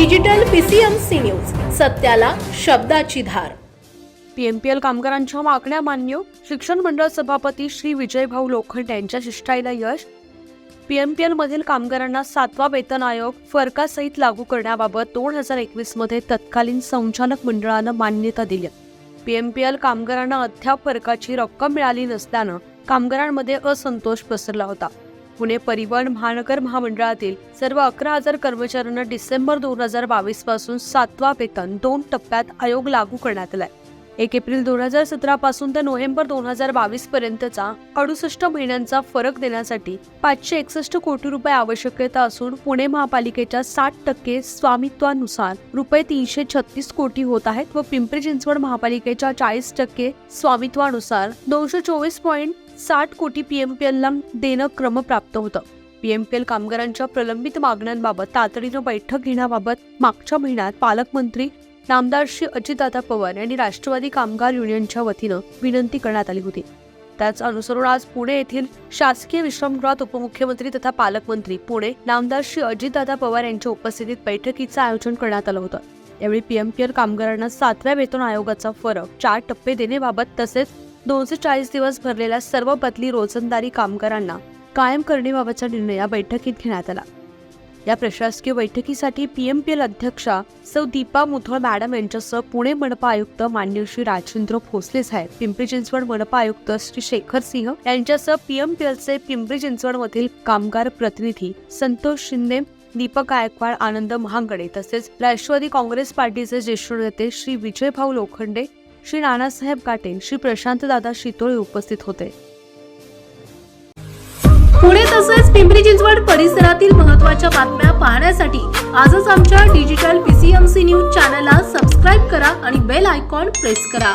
Digital PCMC news सत्याला शब्दाची धार. PMPL कामगारांच्या मागण्या मान्य शिक्षण मंडळ सभापती श्री विजयभाऊ लोखंड यांच्या शिष्टाईला यश. पीएमपीएल मधील कामगारांना सातवा वेतन आयोग फरकासहित लागू करण्याबाबत दोन हजार एकवीसमध्ये तत्कालीन संचालक मंडळानं मान्यता दिली. पीएमपीएल कामगारांना अद्याप फरकाची रक्कम मिळाली नसल्यानं कामगारांमध्ये असंतोष पसरला होता. पुणे परिवहन महानगर महामंडळातील सर्व अकरा हजार कर्मचाऱ्यांना डिसेंबर दोन हजार बावीसपासून सातवा वेतन दोन टप्प्यात आयोग लागू करण्यात आलाय. एक एप्रिल दोन हजार सतरा पासून ते नोव्हेंबर दोन हजार बावीस पर्यंतचा अडुसष्ट महिन्यांचा फरक देण्यासाठी पाचशे एकसष्ट कोटी रुपये आवश्यकता असून पुणे महापालिकेच्या साठ टक्के स्वामित्वानुसार रुपये तीनशे छत्तीस कोटी होत आहेत व पिंपरी चिंचवड महापालिकेच्या चाळीस टक्के स्वामित्वानुसार दोनशे चोवीस पॉईंट साठ कोटी पीएमपीएलला देणं क्रमप्राप्त होतं. पीएमपीएल कामगारांच्या प्रलंबित मागण्यांबाबत तातडीनं बैठक घेण्याबाबत मागच्या महिन्यात पालकमंत्री नामदार श्री अजितदादा पवार यांनी राष्ट्रवादी कामगार युनियनच्या वतीनं विनंती करण्यात आली होती. त्याच अनुसरून आज पुणे येथील शासकीय विश्रामगृहात उपमुख्यमंत्री तथा पालकमंत्री पुणे नामदार श्री अजितदादा पवार यांच्या उपस्थितीत बैठकीचं आयोजन करण्यात आलं होतं. यावेळी पीएमपीएल कामगारांना सातव्या वेतन आयोगाचा फरक चार टप्पे देण्याबाबत तसेच दोनशे चाळीस दिवस भरलेल्या सर्व बदली रोजंदारी कामगारांना कायम करण्याबाबतचा निर्णय या बैठकीत घेण्यात आला. या प्रशासकीय बैठकीसाठी पी एम पी एल अध्यक्षा सौ दीपा मुथळ मॅडम यांच्यासह पुणे मनपा आयुक्त मान्य श्री राजेंद्र भोसले साहेब पिंपरी चिंचवड मनपा आयुक्त श्री शेखर सिंह यांच्यासह एलचे पिंपरी चिंचवड मधील कामगार प्रतिनिधी संतोष शिंदे दीपक गायकवाड आनंद महागडे तसेच राष्ट्रवादी काँग्रेस पार्टीचे ज्येष्ठ नेते श्री विजयभाऊ लोखंडे श्री नानासाहेब काटे श्री प्रशांतदादा शितोळे उपस्थित होते. पुणे तसेच पिंपरी चिंचवड परिसरातील महत्त्वाच्या बातम्या पाहण्यासाठी आजच आमच्या डिजिटल पीसीएमसी न्यूज चॅनलला सबस्क्राईब करा आणि बेल आयकॉन प्रेस करा.